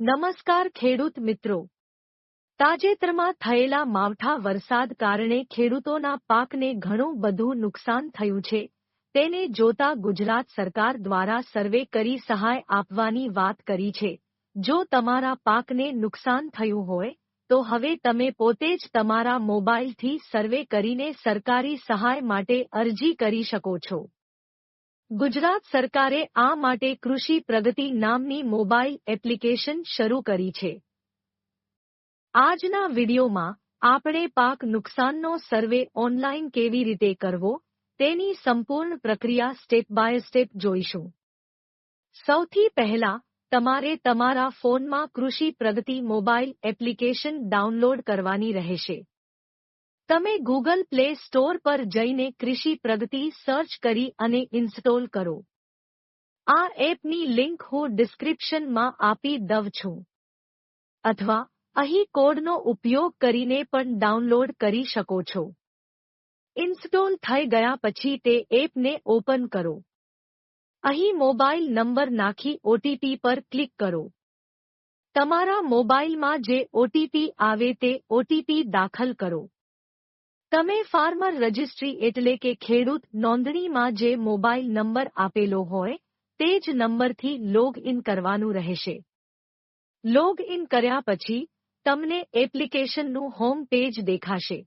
નમસ્કાર ખેડૂત મિત્રો. તાજેતરમાં થયેલા માવઠા વરસાદ કારણે ખેડૂતોના પાકને ઘણું બધું નુકસાન થયું છે. તેને જોતા ગુજરાત સરકાર દ્વારા સર્વે કરી સહાય આપવાની વાત કરી છે. જો તમારા પાકને નુકસાન થયું હોય, તો હવે તમે પોતે જ તમારા મોબાઈલથી સર્વે કરીને સરકારી સહાય માટે અરજી કરી શકો છો. ગુજરાત સરકારે આ માટે કૃષિ પ્રગતિ નામની મોબાઈલ એપ્લિકેશન શરૂ કરી છે. આજના વિડિયોમાં આપણે પાક નુકસાનનો સર્વે ઓનલાઈન કેવી રીતે કરવો તેની સંપૂર્ણ પ્રક્રિયા સ્ટેપ બાય સ્ટેપ જોઈશું. સૌથી પહેલા તમારે તમારા ફોનમાં કૃષિ પ્રગતિ મોબાઈલ એપ્લિકેશન ડાઉનલોડ કરવાની રહેશે. તમે ગૂગલ પ્લે સ્ટોર પર જઈને કૃષિ પ્રગતિ સર્ચ કરી અને ઇન્સ્ટોલ કરો. આ એપની લિંક હું ડિસ્ક્રિપ્શનમાં આપી દઉં છું. અથવા અહીં કોડનો ઉપયોગ કરીને પણ ડાઉનલોડ કરી શકો છો. ઇન્સ્ટોલ થઈ ગયા પછી તે એપને ઓપન કરો. અહીં મોબાઈલ નંબર નાખી ઓટીપી પર ક્લિક કરો. તમારા મોબાઈલમાં જે ઓટીપી આવે તે ઓટીપી દાખલ કરો. તમે ફાર્મર રજિસ્ટ્રી એટલે કે ખેડૂત નોંધણીમાં જે મોબાઈલ નંબર આપેલો હોય, તે જ નંબરથી લોગ ઇન કરવાનું રહેશે. લોગ ઇન કર્યા પછી, તમને એપ્લિકેશનનું હોમ પેજ દેખાશે.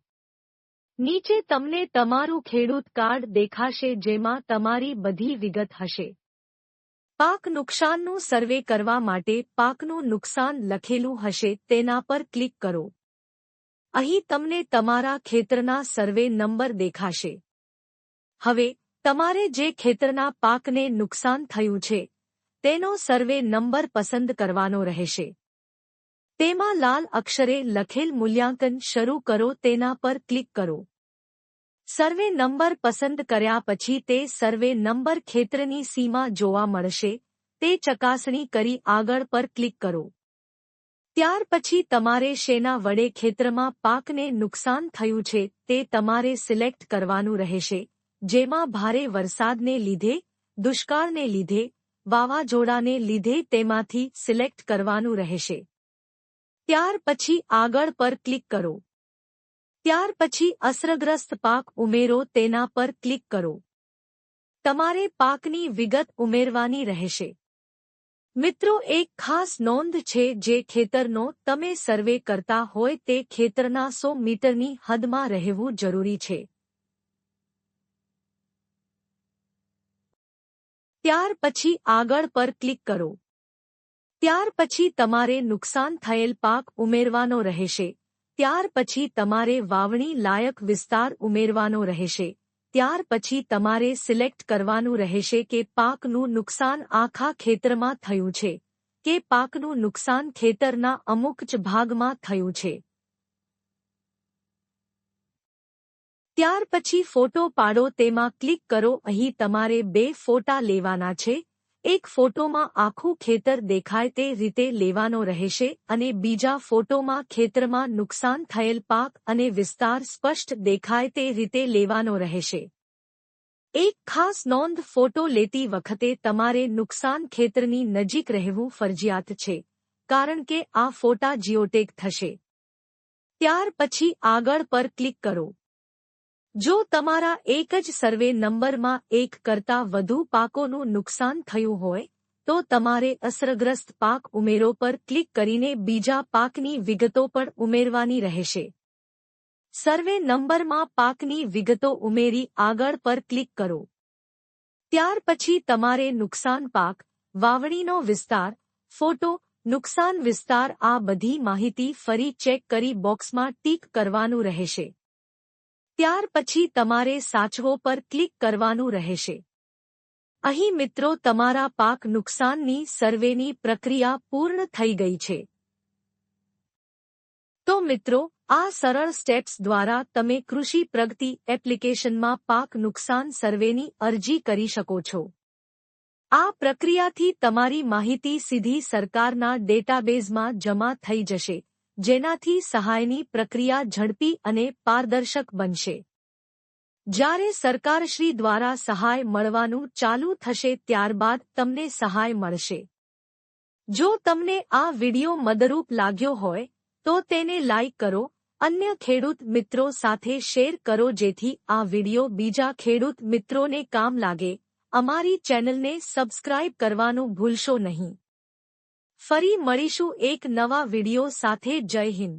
નીચે તમને તમારું ખેડૂત કાર્ડ દેખાશે જેમાં તમારી બધી વિગત હશે. પાક નુકસાનનું સર્વે કરવા માટે પાકનું નુકસાન લખેલું હશે, તેના પર ક્લિક કરો. અહીં તમને તમારા ખેતરના સર્વે નંબર દેખાશે. હવે, તમારે જે ખેતરના પાકને નુકસાન થયું છે, તેનો સર્વે નંબર પસંદ કરવાનો રહેશે. તેમાં લાલ અક્ષરે લખેલ મૂલ્યાંકન શરૂ કરો, તેના પર ક્લિક કરો. સર્વે નંબર પસંદ કર્યા પછી તે સર્વે નંબર ખેતરની સીમા જોવા મળશે, તે ચકાસણી કરી આગળ પર ક્લિક કરો. ત્યાર પછી તમારે શેના વડે ખેતરમાં પાકને નુકસાન થયું છે તે તમારે સિલેક્ટ કરવાનું રહેશે. જેમાં ભારે વરસાદને લીધે, દુષ્કાળને લીધે, વાવાઝોડાને લીધે તેમાંથી સિલેક્ટ કરવાનું રહેશે. ત્યાર પછી આગળ પર ક્લિક કરો. ત્યાર પછી અસરગ્રસ્ત પાક ઉમેરો તેના પર ક્લિક કરો. તમારે પાકની વિગત ઉમેરવાની રહેશે. મિત્રો, એક ખાસ નોંધ છે જે ખેતરનો તમે સર્વે કરતા હોય તે ખેતરના સો મીટરની હદમાં રહેવું જરૂરી છે. ત્યાર પછી આગળ પર ક્લિક કરો. ત્યાર પછી તમારે નુકસાન થયેલ પાક ઉમેરવાનો રહેશે. ત્યાર પછી તમારે વાવણી લાયક વિસ્તાર ઉમેરવાનો રહેશે. ત્યાર પછી તમારે સિલેક્ટ કરવાનું રહેશે કે પાકનું નુકસાન આખા ખેતરમાં થયું છે, કે પાકનું નુકસાન ખેતરના અમુક જ ભાગમાં થયું છે. ત્યાર પછી ફોટો પાડો, તેમાં ક્લિક કરો, અહીં તમારે બે ફોટા લેવાના છે. એક ફોટોમાં આખું ખેતર દેખાય તે રીતે લેવાનો રહેશે અને બીજા ફોટોમાં ખેતરમાં નુકસાન થયેલ પાક અને વિસ્તાર સ્પષ્ટ દેખાય તે રીતે લેવાનો રહેશે. એક ખાસ નોંધ ફોટો લેતી વખતે તમારે નુકસાન ખેતરની નજીક રહેવું ફરજિયાત છે, કારણ કે આ ફોટા જીઓટેક થશે. ત્યાર પછી આગળ પર ક્લિક કરો. જો તમારા એક જ સર્વે નંબરમાં એક કરતાં વધુ પાકોનું નુકસાન થયું હોય, તો તમારે અસરગ્રસ્ત પાક ઉમેરો પર ક્લિક કરીને બીજા પાકની વિગતો પણ ઉમેરવાની રહેશે. સર્વે નંબરમાં પાકની વિગતો ઉમેરી આગળ પર ક્લિક કરો. ત્યાર પછી તમારે નુકસાન પાક, વાવણીનો વિસ્તાર, ફોટો, નુકસાન વિસ્તાર આ બધી માહિતી ફરી ચેક કરી બોક્સમાં ટીક કરવાનું રહેશે. ત્યાર પછી તમારે સાચવો પર ક્લિક કરવાનું રહેશે. અહીં મિત્રો તમારા પાક નુકસાનની સર્વેની પ્રક્રિયા પૂર્ણ થઈ ગઈ છે. તો મિત્રો, આ સરળ સ્ટેપ્સ દ્વારા તમે કૃષિ પ્રગતિ એપ્લિકેશનમાં પાક નુકસાન સર્વેની અરજી કરી શકો છો. આ પ્રક્રિયાથી તમારી માહિતી સીધી સરકારના ડેટાબેઝમાં જમા થઈ જશે. જેનાથી સહાયની પ્રક્રિયા ઝડપી અને પારદર્શક બનશે. જ્યારે સરકારશ્રી દ્વારા સહાય મળવાનું ચાલુ થશે ત્યારબાદ તમને સહાય મળશે. જો તમને આ વિડિયો મદરૂપ લાગ્યો હોય, તો તેને લાઇક કરો, અન્ય ખેડૂત મિત્રો સાથે શેર કરો જેથી આ વિડિયો બીજા ખેડૂત મિત્રોને કામ લાગે. અમારી ચેનલને સબસ્ક્રાઇબ કરવાનું ભૂલશો નહીં. ફરી મળીશું એક નવા વિડિયો સાથે જય હિન્દ.